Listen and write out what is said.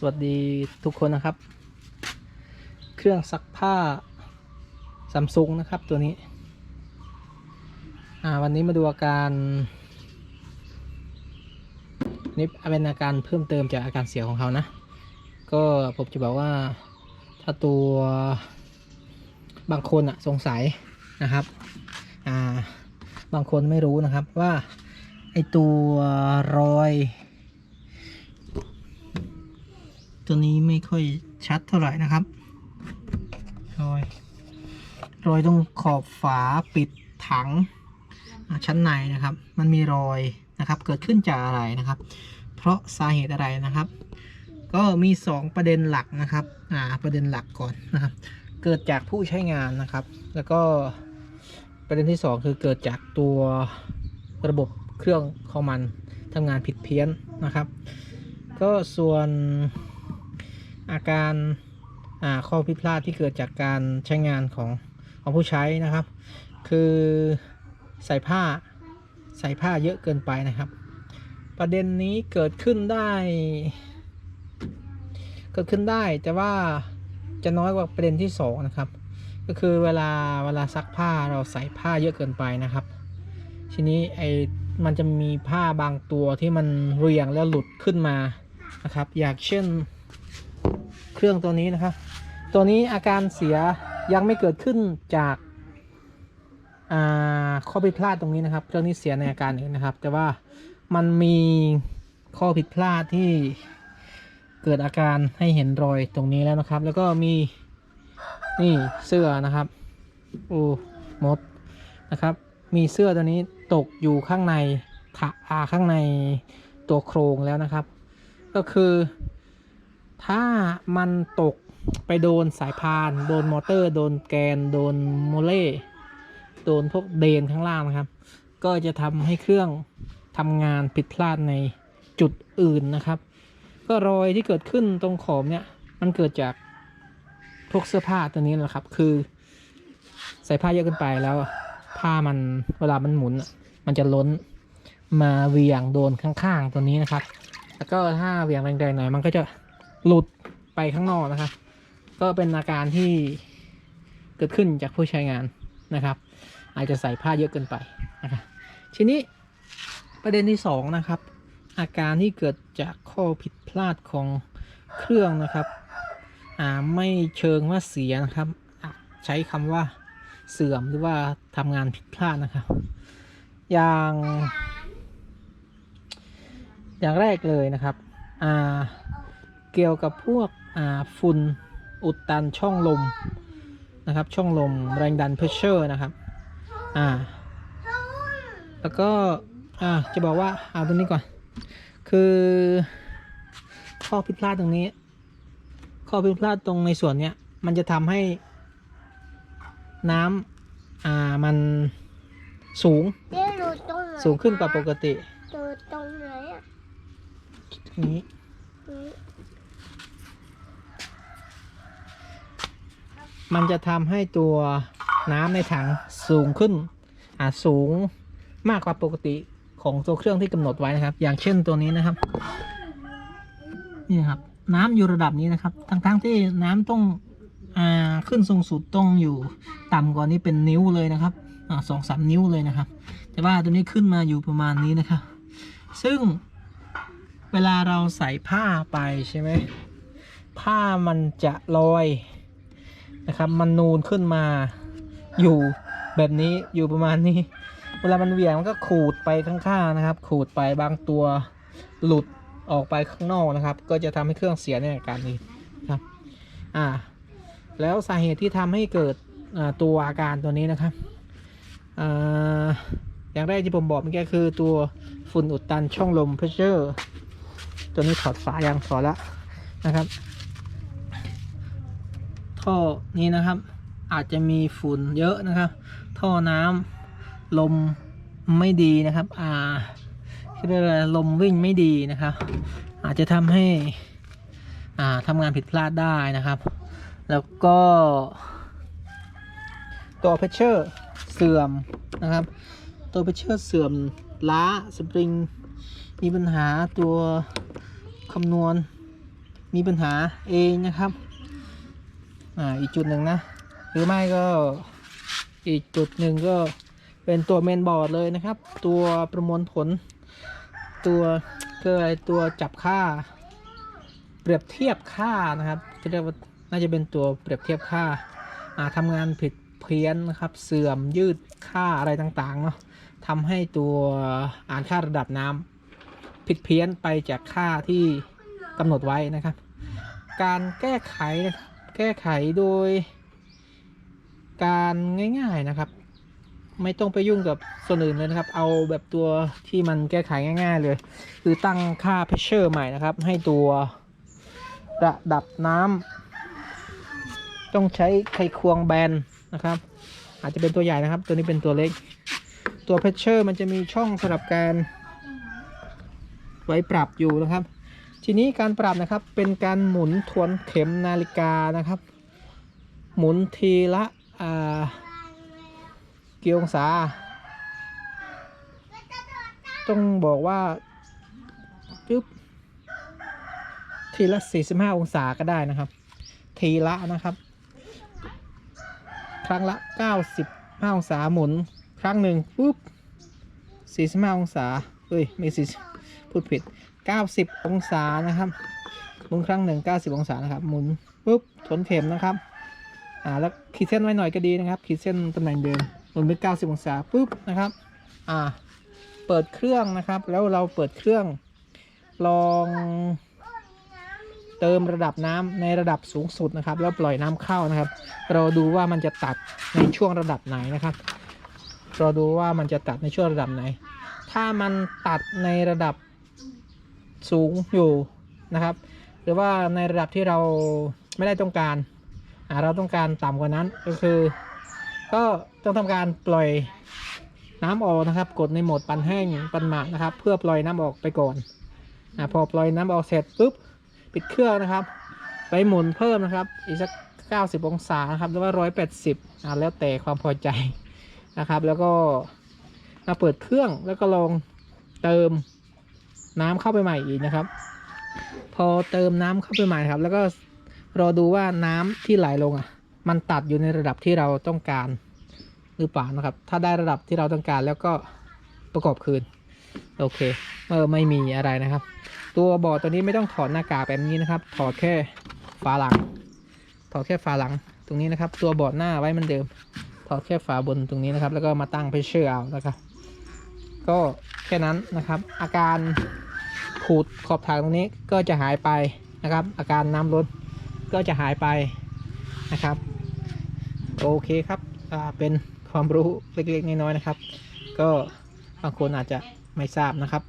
สวัสดีทุกคนนะครับ เครื่องซักผ้าซัมซุงนะครับตัวนี้ อ่าวันนี้มาดูอาการนี่เป็นอาการเพิ่มเติมจากอาการเสียของเขานะ ก็ผมจะบอกว่าถ้าตัวบางคนอะสงสัยนะครับ อ่าบางคนไม่รู้นะครับว่าไอตัวรอย ตัวนี้ไม่ค่อยชัดเท่าไหร่นะครับ รอย รอยตรงขอบฝาปิดถังชั้นในนะครับ มันมีรอยนะครับ เกิดขึ้นจากอะไรนะครับ เพราะสาเหตุอะไรนะครับ ก็มี 2 ประเด็นหลักนะครับ อ่า ประเด็นหลักก่อนนะครับ เกิดจากผู้ใช้งานนะครับ แล้วก็ประเด็นที่ 2 คือเกิดจากตัวระบบเครื่องของมันทำงานผิดเพี้ยนนะครับ ก็ส่วน อาการาข้อผิดพลาดที่เกิดจากการใช้งานของของผู้ใช้นะครับ คือใส่ผ้าใส่ผ้าเยอะเกินไปนะครับ ประเด็นนี้เกิดขึ้นได้ เกิดขึ้นได้แต่ว่าจะน้อยกว่าประเด็นที่สองนะครับ ก็คือเวลาเวลาซักผ้าเราใส่ผ้าเยอะเกินไปนะครับ ทีนี้ไอมันจะมีผ้าบางตัวที่มันเรียงแล้วหลุดขึ้นมานะครับ อย่างเช่น เครื่องตัวนี้นะครับตัวนี้อาการเสียยังไม่เกิดขึ้นจากาข้อผิดพลาดตรงนี้นะครับ เครื่องนี้เสียในอาการอื่นนะครับ แต่ว่ามันมีข้อผิดพลาดที่เกิดอาการให้เห็นรอยตรงนี้แล้วนะครับ แล้วก็มีนี่เสื้อนะครับโอ้มดนะครับ มีเสื้อตัวนี้ตกอยู่ข้างในถาข้างในตัวโครงแล้วนะครับ ก็คือ ถ้ามันตกไปโดนสายพาน โดนมอเตอร์ โดนแกน โดนโมเล่โดนพวกเดนข้างล่างนะครับ ก็จะทำให้เครื่องทำงานผิดพลาดในจุดอื่นนะครับ ก็รอยที่เกิดขึ้นตรงขอบเนี่ย มันเกิดจากพวกเสื้อผ้าตัวนี้แหละครับ คือใส่ผ้าเยอะเกินไปแล้วผ้ามันเวลามันหมุน มันจะล้นมาเวียงโดนข้างๆตัวนี้นะครับ แล้วก็ถ้าเวียงแรงๆหน่อยมันก็จะ หลุดไปข้างนอกนะครับ ก็เป็นอาการที่เกิดขึ้นจากผู้ใช้งานนะครับ อาจจะใส่ผ้าเยอะเกินไปนะครับทีนี้ประเด็นที่สองนะครับ อาการที่เกิดจากข้อผิดพลาดของเครื่องนะครับอ่าไม่เชิงว่าเสียนะครับใช้คำว่าเสื่อมหรือว่าทำงานผิดพลาดนะครับ อย่าง อย่างแรกเลยนะครับอ่า เกี่ยวกับพวกอ่าฝุ่นอุดตันช่องลมนะครับช่องลมแรงดันเพรสเชอร์นะครับอ่าแล้วก็อ่าจะบอกว่าเอาตรงนี้ก่อน คือข้อผิดพลาดตรงนี้ ข้อผิดพลาดตรงในส่วนเนี้ยมันจะทำให้น้ำอ่ามันสูงเจ๊รู้ตรงไหนสูงขึ้นกว่าปกติดูตรงไหนอะนี้ อืม มันจะทำให้ตัวน้ำในถังสูงขึ้นอ่าสูงมากกว่าปกติของตัวเครื่องที่กำหนดไว้นะครับ อย่างเช่นตัวนี้นะครับ นี่ครับ น้ำอยู่ระดับนี้นะครับ ทั้งๆที่น้ำต้องอ่าขึ้นสูงสุดต้องอยู่ต่ำกว่านี้เป็นนิ้วเลยนะครับอ่าสองสามนิ้วเลยนะครับ แต่ว่าตัวนี้ขึ้นมาอยู่ประมาณนี้นะครับ ซึ่งเวลาเราใส่ผ้าไปใช่ไหมผ้ามันจะลอย นะครับ มันนูนขึ้นมาอยู่แบบนี้อยู่ประมาณนี้ เวลามันเหวี่ยงมันก็ขูดไปข้างๆนะครับ ขูดไปบางตัวหลุดออกไปข้างนอกนะครับ ก็จะทำให้เครื่องเสียในอาการนี้ครับ อ่า แล้วสาเหตุที่ทำให้เกิดอ่าตัวอาการตัวนี้นะครับอ่าอย่างแรกที่ผมบอกเมื่อกี้คือตัวฝุ่นอุดตันช่องลมเพรสเชอร์ ตัวนี้ถอดฝายังถอดละนะครับ ท่อนี้นะครับ อาจจะมีฝุ่นเยอะนะครับ ท่อน้ำลมไม่ดีนะครับอ่าเรียกอะไรลมวิ่งไม่ดีนะครับ อาจจะทำให้อ่าทำงานผิดพลาดได้นะครับ แล้วก็ตัวเพชเชอร์เสื่อมนะครับ ตัวเพชเชอร์เสื่อมล้าสปริงมีปัญหาตัวคำนวณมีปัญหาเองนะครับ อ่าอีกจุดหนึ่งนะ หรือไม่ก็อีกจุดหนึ่งก็เป็นตัวเมนบอร์ดเลยนะครับ ตัวประมวลผล ตัวคืออะไรตัวจับค่า เปรียบเทียบค่านะครับจะเรียกว่าน่าจะเป็นตัวเปรียบเทียบค่าอ่าทำงานผิดเพี้ยนนะครับ เสื่อมยืดค่าอะไรต่างๆเนาะทำให้ตัวอ่านค่าระดับน้ำผิดเพี้ยนไปจากค่าที่กำหนดไว้นะครับ การแก้ไขนะครับ แก้ไขโดย การง่ายๆนะครับ ไม่ต้องไปยุ่งกับส่วนอื่นเลยนะครับ เอาแบบตัวที่มันแก้ไขง่าย ๆ เลย คือตั้งค่า pressure ใหม่นะครับ ให้ตัวระดับน้ำต้องใช้ไขควงแบนนะครับ อาจจะเป็นตัวใหญ่นะครับ ตัวนี้เป็นตัวเล็ก ตัว pressure มันจะมีช่องสำหรับการไว้ปรับอยู่นะครับ ทีนี้การปรับนะครับเป็นการหมุนทวนเข็มนาฬิกานะครับ หมุนทีละกี่องศา ต้องบอกว่าปึ๊บทีละ 45 องศาก็ได้นะครับ ทีละนะครับ ครั้งละ 95 องศาหมุนครั้งหนึ่งปุ๊บ45 องศาเอ้ยไม่สิพูดผิด 90 องศานะครับหมุนครั้งหนึ่ง90 องศานะครับ หมุนปุ๊บทวนเข็มนะครับอ่าแล้วขีดเส้นไว้หน่อยก็ดีนะครับ ขีดเส้นตำแหน่งเดิมหมุนไป90 องศาปุ๊บนะครับอ่าเปิดเครื่องนะครับ แล้วเราเปิดเครื่องลองเติมระดับน้ำในระดับสูงสุดนะครับ แล้วปล่อยน้ำเข้านะครับ เราดูว่ามันจะตัดในช่วงระดับไหนนะครับ เราดูว่ามันจะตัดในช่วงระดับไหน ถ้ามันตัดในระดับ สูงอยู่นะครับ หรือว่าในระดับที่เราไม่ได้ต้องการ เราต้องการต่ำกว่านั้นก็คือ ก็ต้องทำการปล่อยน้ำออกนะครับ กดในโหมดปันแห้งปันหมักนะครับ เพื่อปล่อยน้ำออกไปก่อนอพอปล่อยน้ำออกเสร็จปุ๊บปิดเครื่องนะครับ ไปหมุนเพิ่มนะครับ อีกสัก 90 องศานะครับหรือว่า 180อ่าแล้วแต่ความพอใจนะครับ แล้วก็มาเปิดเครื่องแล้วก็ลองเติม น้ำเข้าไปใหม่อีกนะครับ พอเติมน้ำเข้าไปใหม่ครับ แล้วก็รอดูว่าน้ำที่ไหลลงอะ มันตัดอยู่ในระดับที่เราต้องการหรือเปล่านะครับ ถ้าได้ระดับที่เราต้องการแล้วก็ประกอบคืน โอเคเออไม่มีอะไรนะครับ ตัวบอร์ดตัวนี้ไม่ต้องถอดหน้ากากแบบนี้นะครับ ถอดแค่ฝาหลัง ถอดแค่ฝาหลังตรงนี้นะครับ ตัวบอร์ดหน้าไว้เหมันเดิม ถอดแค่ฝาบนตรงนี้นะครับ แล้วก็มาตั้งเพชเชอร์เอานะครับ ก็แค่นั้นนะครับ อาการ ขูดขอบทางตรงนี้ก็จะหายไปนะครับ อาการน้ำล้นก็จะหายไปนะครับ โอเคครับเป็นความรู้เล็กๆน้อยๆนะครับ ก็บางคนอาจจะไม่ทราบนะครับ